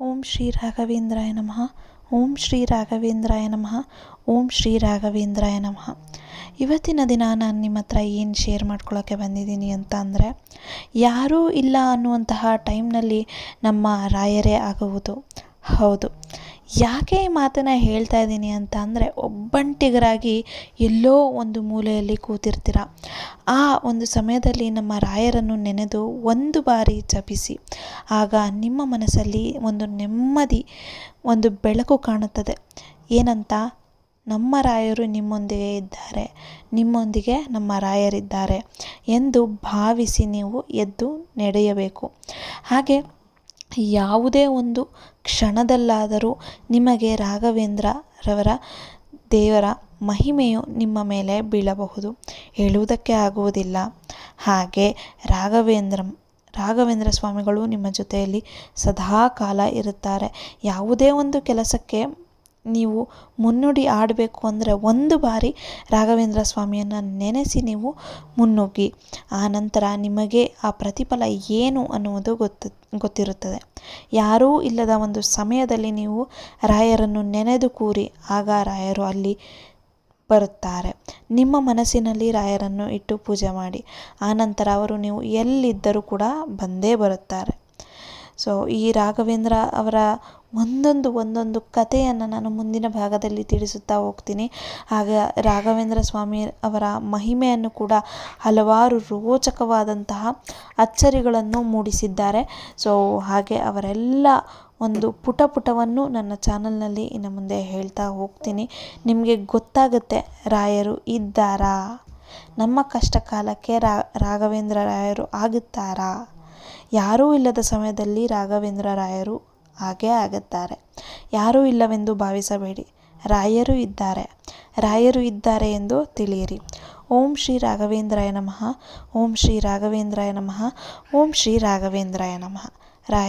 ಓಂ ಶ್ರೀ ರಾಘವೇಂದ್ರಾಯ ನಮಃ. ಓಂ ಶ್ರೀ ರಾಘವೇಂದ್ರಾಯ ನಮಃ. ಓಂ ಶ್ರೀ ರಾಘವೇಂದ್ರಾಯ ನಮಃ. ಇವತ್ತಿನ ದಿನ ನಾನು ನಿಮ್ಮ ಹತ್ರ ಏನು ಶೇರ್ ಮಾಡ್ಕೊಳ್ಳೋಕ್ಕೆ ಬಂದಿದ್ದೀನಿ ಅಂತ ಅಂದರೆ, ಯಾರೂ ಇಲ್ಲ ಅನ್ನುವಂತಹ ಟೈಮ್ನಲ್ಲಿ ನಮ್ಮ ರಾಯರೇ ಆಗುವುದು ಹೌದು. ಯಾಕೆ ಈ ಮಾತನ್ನು ಹೇಳ್ತಾ ಇದ್ದೀನಿ ಅಂತ ಅಂದರೆ ಒಬ್ಬಂಟಿಗರಾಗಿ ಎಲ್ಲೋ ಒಂದು ಮೂಲೆಯಲ್ಲಿ ಕೂತಿರ್ತೀರ. ಆ ಒಂದು ಸಮಯದಲ್ಲಿ ನಮ್ಮ ರಾಯರನ್ನು ನೆನೆದು ಒಂದು ಬಾರಿ ಜಪಿಸಿ. ಆಗ ನಿಮ್ಮ ಮನಸ್ಸಲ್ಲಿ ಒಂದು ನೆಮ್ಮದಿ, ಒಂದು ಬೆಳಕು ಕಾಣುತ್ತದೆ. ಏನಂತ? ನಮ್ಮ ರಾಯರು ನಿಮ್ಮೊಂದಿಗೆ ಇದ್ದಾರೆ. ನಿಮ್ಮೊಂದಿಗೆ ನಮ್ಮ ರಾಯರಿದ್ದಾರೆ ಎಂದು ಭಾವಿಸಿ ನೀವು ಎದ್ದು ನಡೆಯಬೇಕು. ಹಾಗೆ ಯಾವುದೇ ಒಂದು ಕ್ಷಣದಲ್ಲಾದರೂ ನಿಮಗೆ ರಾಘವೇಂದ್ರರವರ ದೇವರ ಮಹಿಮೆಯು ನಿಮ್ಮ ಮೇಲೆ ಬೀಳಬಹುದು. ಹೇಳುವುದಕ್ಕೆ ಆಗುವುದಿಲ್ಲ. ಹಾಗೆ ರಾಘವೇಂದ್ರ ರಾಘವೇಂದ್ರ ಸ್ವಾಮಿಗಳು ನಿಮ್ಮ ಜೊತೆಯಲ್ಲಿ ಸದಾ ಕಾಲ ಇರುತ್ತಾರೆ. ಯಾವುದೇ ಒಂದು ಕೆಲಸಕ್ಕೆ ನೀವು ಮುನ್ನುಡಿ ಆಡಬೇಕು ಅಂದರೆ ಒಂದು ಬಾರಿ ರಾಘವೇಂದ್ರ ಸ್ವಾಮಿಯನ್ನು ನೆನೆಸಿ ನೀವು ಮುನ್ನುಗ್ಗಿ. ಆ ನಂತರ ನಿಮಗೆ ಆ ಪ್ರತಿಫಲ ಏನು ಅನ್ನುವುದು ಗೊತ್ತು, ಗೊತ್ತಿರುತ್ತದೆ. ಯಾರೂ ಇಲ್ಲದ ಒಂದು ಸಮಯದಲ್ಲಿ ನೀವು ರಾಯರನ್ನು ನೆನೆದು ಕೂರಿ, ಆಗ ರಾಯರು ಅಲ್ಲಿ ಬರುತ್ತಾರೆ. ನಿಮ್ಮ ಮನಸ್ಸಿನಲ್ಲಿ ರಾಯರನ್ನು ಇಟ್ಟು ಪೂಜೆ ಮಾಡಿ. ಆನಂತರ ಅವರು ನೀವು ಎಲ್ಲಿದ್ದರೂ ಕೂಡ ಬಂದೇ ಬರುತ್ತಾರೆ. ಸೊ ಈ ರಾಘವೇಂದ್ರ ಅವರ ಒಂದೊಂದು ಒಂದೊಂದು ಕಥೆಯನ್ನು ನಾನು ಮುಂದಿನ ಭಾಗದಲ್ಲಿ ತಿಳಿಸುತ್ತಾ ಹೋಗ್ತೀನಿ. ಹಾಗೆ ರಾಘವೇಂದ್ರ ಸ್ವಾಮಿ ಅವರ ಮಹಿಮೆಯನ್ನು ಕೂಡ ಹಲವಾರು ರೋಚಕವಾದಂತಹ ಅಚ್ಚರಿಗಳನ್ನು ಮೂಡಿಸಿದ್ದಾರೆ. ಸೊ ಹಾಗೆ ಅವರೆಲ್ಲ ಒಂದು ಪುಟ ಪುಟವನ್ನು ನನ್ನ ಚಾನಲ್ನಲ್ಲಿ ಇನ್ನು ಮುಂದೆ ಹೇಳ್ತಾ ಹೋಗ್ತೀನಿ. ನಿಮಗೆ ಗೊತ್ತಾಗುತ್ತೆ, ರಾಯರು ಇದ್ದಾರಾ? ನಮ್ಮ ಕಷ್ಟ ಕಾಲಕ್ಕೆ ರಾಘವೇಂದ್ರ ರಾಯರು ಆಗುತ್ತಾರಾ? ಯಾರೂ ಇಲ್ಲದ ಸಮಯದಲ್ಲಿ ರಾಘವೇಂದ್ರ ರಾಯರು ಹಾಗೇ ಆಗುತ್ತಾರೆ. ಯಾರೂ ಇಲ್ಲವೆಂದು ಭಾವಿಸಬೇಡಿ. ರಾಯರು ಇದ್ದಾರೆ. ರಾಯರು ಇದ್ದಾರೆ ಎಂದು ತಿಳಿಯಿರಿ. ಓಂ ಶ್ರೀ ರಾಘವೇಂದ್ರಾಯ ನಮಃ. ಓಂ ಶ್ರೀ ರಾಘವೇಂದ್ರಾಯ ನಮಃ. ಓಂ ಶ್ರೀ ರಾಘವೇಂದ್ರಾಯ ನಮಃ. ರಾಯ